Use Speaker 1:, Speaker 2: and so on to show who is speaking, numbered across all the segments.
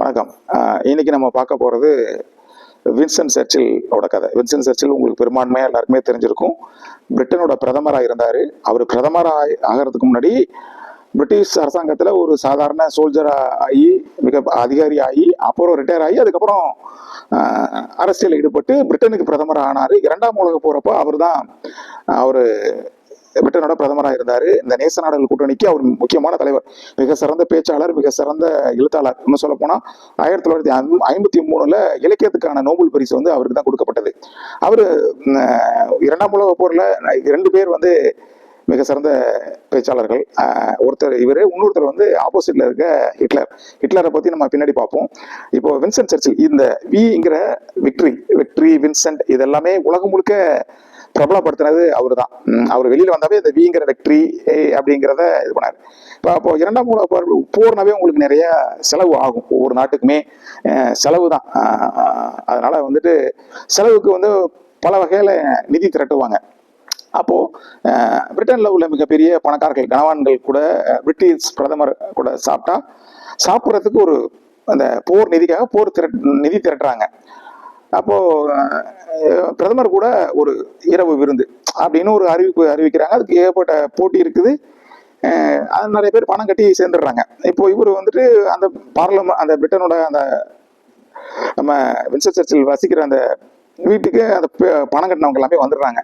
Speaker 1: வணக்கம். இன்னைக்கு நம்ம பார்க்க போகிறது வின்சென்ட் சர்ச்சிலோட கதை. வின்சென்ட் சர்ச்சில் உங்களுக்கு பெரும்பான்மையாக எல்லாருக்குமே தெரிஞ்சிருக்கும். பிரிட்டனோட பிரதமராக இருந்தார். அவர் பிரதமராக ஆகிறதுக்கு முன்னாடி பிரிட்டிஷ் அரசாங்கத்தில் ஒரு சாதாரண சோல்ஜராக ஆகி மிக அதிகாரி ஆகி அப்புறம் ரிட்டையர் ஆகி அதுக்கப்புறம் அரசியலில் ஈடுபட்டு பிரிட்டனுக்கு பிரதமர் ஆனார். இரண்டாம் உலக போகிறப்போ அவர் தான் அவர் பிரிட்டனோட பிரதமராக இருந்தார். இந்த நேச நாடுகள் கூட்டணிக்கு அவர் முக்கியமான தலைவர். மிக சிறந்த பேச்சாளர் மிக சிறந்த எழுத்தாளர். இன்னும் சொல்ல போனால் ஆயிரத்தி தொள்ளாயிரத்தி ஐம்பத்தி மூணுல இலக்கியத்துக்கான நோபல் பரிசு வந்து அவருக்கு தான் கொடுக்கப்பட்டது. அவர் இரண்டாம் உலக போரில் ரெண்டு பேர் வந்து மிக சிறந்த பேச்சாளர்கள். ஒருத்தர் இவர் இன்னொருத்தர் வந்து ஆப்போசிட்ல இருக்க ஹிட்லர். ஹிட்லரை பத்தி நம்ம பின்னாடி பார்ப்போம். இப்போ வின்சென்ட் சர்ச்சில் இந்த விங்கிற விக்ட்ரி விக்ட்ரி வின்சென்ட் இதெல்லாமே உலகம் முழுக்க பிரபலப்படுத்தினது அவர் தான் அவர் வெளியில வந்தாவே இந்த விங்கிற வெக்ட்ரி அப்படிங்கிறத இது பண்ணார். இப்போ அப்போ இரண்டாம் போர்னாவே உங்களுக்கு நிறைய செலவு ஆகும். ஒவ்வொரு நாட்டுக்குமே செலவு தான் அதனால வந்துட்டு செலவுக்கு வந்து பல வகையில நிதி திரட்டுவாங்க. அப்போ அஹ், பிரிட்டன்ல உள்ள மிகப்பெரிய பணக்காரர்கள் கனவான்கள் கூட பிரிட்டிஷ் பிரதமர் கூட சாப்பிட்டா சாப்பிட்றதுக்கு ஒரு அந்த போர் நிதிக்காக போர் திரட் நிதி திரட்டுறாங்க. அப்போ அஹ், பிரதமர் கூட ஒரு இரவு விருந்து அப்படின்னு ஒரு அறிவிப்பு அறிவிக்கிறாங்க. அதுக்கு ஏகப்பட்ட போட்டி இருக்குது. அது நிறைய பேர் பணம் கட்டி சேர்ந்துடுறாங்க. இப்போ இவர் வந்துட்டு அந்த பார்லமெண்ட் அந்த பிரிட்டனோட அந்த நம்ம வின்சர் சர்ச்சில் வசிக்கிற அந்த வீட்டுக்கு அந்த ப- பணம் கட்டினவங்க எல்லாமே வந்துடுறாங்க.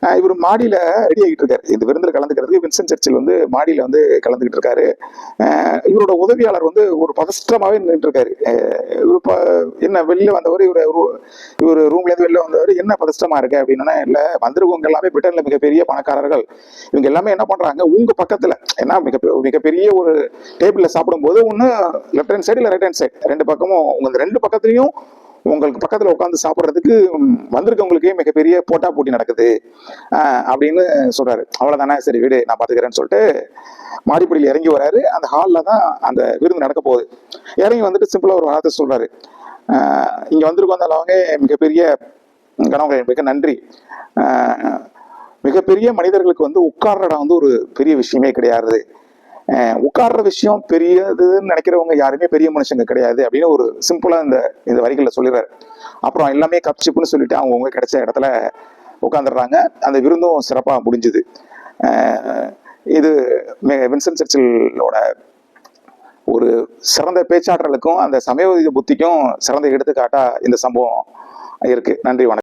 Speaker 1: இவர் மாடியில் ரெடி ஆகிட்டு இருக்காரு. இந்த விருந்தில் கலந்துக்கிறதுக்கு வின்சன் சர்ச்சில் வந்து மாடியில் வந்து கலந்துக்கிட்டு இருக்காரு. இவரோட உதவியாளர் வந்து ஒரு பதஷ்டமாகவே நின்றுட்டு இருக்காரு இவரு ப- என்ன வெளியில் வந்தவர் இவர் இவர் ரூம்ல இருந்து வெளில வந்தவர் என்ன பதஷ்டமா இருக்கு? அப்படின்னா இல்லை வந்திருக்கவங்க எல்லாமே பிரிட்டனில் மிகப்பெரிய பணக்காரர்கள். இவங்க எல்லாமே என்ன பண்ணுறாங்க உங்கள் பக்கத்தில். ஏன்னா மிக மிகப்பெரிய ஒரு டேபிளில் சாப்பிடும்போது ஒன்று லெஃப்ட் ஹேண்ட் சைடு இல்லை ரைட் ஹேண்ட் சைடு ரெண்டு பக்கமும் உங்கள் ரெண்டு பக்கத்துலையும் உங்களுக்கு பக்கத்தில் உட்காந்து சாப்பிட்றதுக்கு வந்திருக்கவங்களுக்கே மிகப்பெரிய போட்டா போட்டி நடக்குது. அப்படின்னு சொல்கிறாரு அவ்வளோதானே சரி வீடு நான் பார்த்துக்கிறேன்னு சொல்லிட்டு மாடிப்படியில் இறங்கி வராரு. அந்த ஹாலில் தான் அந்த விருந்து நடக்க போகுது. இறங்கி வந்துட்டு சிம்பிளாக ஒரு வார்த்தை சொல்கிறாரு இங்கே வந்திருக்கோம் அவங்க மிகப்பெரிய கணவர்கள் மிக நன்றி. மிகப்பெரிய மனிதர்களுக்கு வந்து உட்கார்ற இடம் வந்து ஒரு பெரிய விஷயமே கிடையாது. உட்கார்ற விஷயம் பெரியதுன்னு நினைக்கிறவங்க யாருமே பெரிய மனுஷங்க கிடையாது அப்படின்னு ஒரு சிம்பிளா இந்த இந்த வரிகளில் சொல்லிடுறாரு. அப்புறம் எல்லாமே கப் சிப்புன்னு சொல்லிட்டு அவங்கவுங்க கிடைச்ச இடத்துல உட்காந்துடுறாங்க அந்த விருந்தும் சிறப்பாக முடிஞ்சுது. இது வின்சன் வின்சென்ட் சர்ச்சிலோட ஒரு சிறந்த பேச்சாற்றலுக்கும் அந்த சமயோதித புத்திக்கும் சிறந்த எடுத்துக்காட்டா இந்த சம்பவம் இருக்கு. நன்றி வணக்கம்.